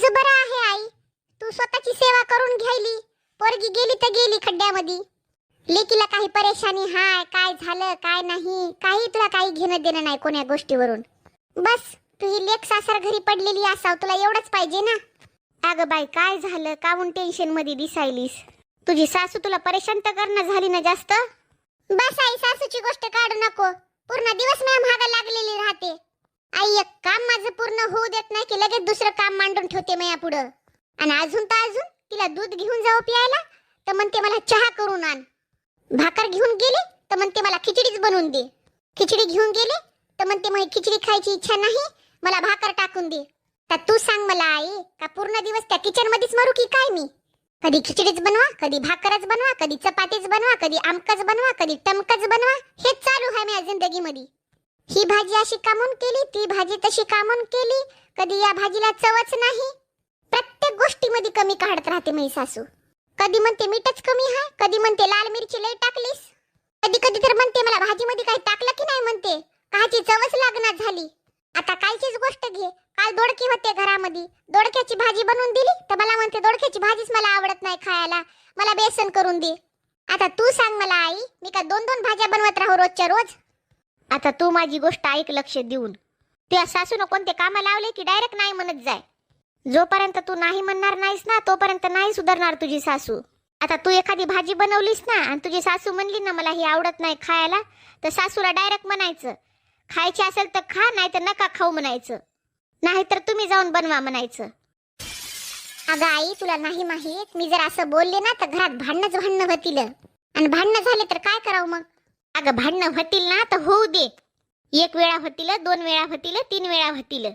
तुझं बरं आहे आई. तू स्वतःची सेवा करून घ्यायली. पोरगी गेली तर गेली खड्ड्यामध्ये. लेकीला काही परेशानी हाय काय झालं काय नाही? काही तुला काही घेणं देणं नाही कोण्या गोष्टीवरून. बस तू ही लेख सासर घरी पडलेली असाव तुला एवढंच पाहिजे ना. अगं बाई काय झालं? काहून टेन्शनमध्ये दिसायलीस? तुझी सासू तुला परेशान तर करणं झाली ना जास्त? बस आई सासूची गोष्ट काढू नको. पूर्ण दिवस मी महागा लागलेली राहते आई एक काम माझं पूर्ण होऊ देत नाही की लगेच दुसरं काम मांडून ठेवते मी पुढं. आणि अजून तर अजून तिला दूध घेऊन जाऊ प्यायला तर म्हणते मला चहा करून आण. भाकर घेऊन गेली तर म्हणते मला खिचडीच बनवून दे. खिचडी घेऊन गेली तर म्हणते मला खिचडी खायची इच्छा नाही मला भाकर टाकून दे. तर तू सांग मला आई का पूर्ण दिवस त्या किचन मध्येच मरू की काय मी? कधी खिचडीच बनवा कधी भाकरच बनवा कधी चपातीच बनवा कधी आमकच बनवा कधी टमकच बनवा हेच चालू आहे माझ्या जिंदगीमध्ये. ही भाजी अशी कामून केली ती भाजी तशी कामून केली कधी या भाजीला चवच नाही. प्रत्येक गोष्टीमध्ये कमी काढत राहते मी सासू. कधी म्हणते मीठच कमी आहे कधी म्हणते लाल मिरची लई टाकलीस. कधी कधी तर म्हणते मला भाजीमध्ये काही टाकलं की नाही म्हणते काची चवच लागना झाली. आता कालचीच गोष्ट घे काल दोडकी होते घरामध्ये. दोडक्याची भाजी बनवून दिली तर मला म्हणते दोडक्याची भाजीच मला आवडत नाही खायला मला बेसन करून दे. आता तू सांग मला आई मी का दोन दोन भाज्या बनवत राहू रोजच्या रोज? आता तू माझी गोष्ट ऐक लक्ष देऊन. त्या सासून कोणते कामं लावले की डायरेक्ट नाही म्हणत जाय? जोपर्यंत तू नाही म्हणणार नाहीस ना तोपर्यंत नाही सुधारणार तुझी सासू. आता तू एखादी भाजी बनवलीस ना आणि तुझी सासू म्हणली ना मला ही आवडत नाही खायला तर सासूला डायरेक्ट म्हणायचं. खायची असेल तर खा नाही तर नका खाऊ म्हणायचं. नाहीतर तुम्ही जाऊन बनवा म्हणायचं. अगं आई तुला नाही माहीत मी जर असं बोलले ना तर घरात भांडणच भांडणं होतील. आणि भांडणं झाले तर काय करावं मग? अगं भांडणं होतील ना तर होऊ दे एक वेळा होतील दोन वेळा होतील तीन वेळा होतील.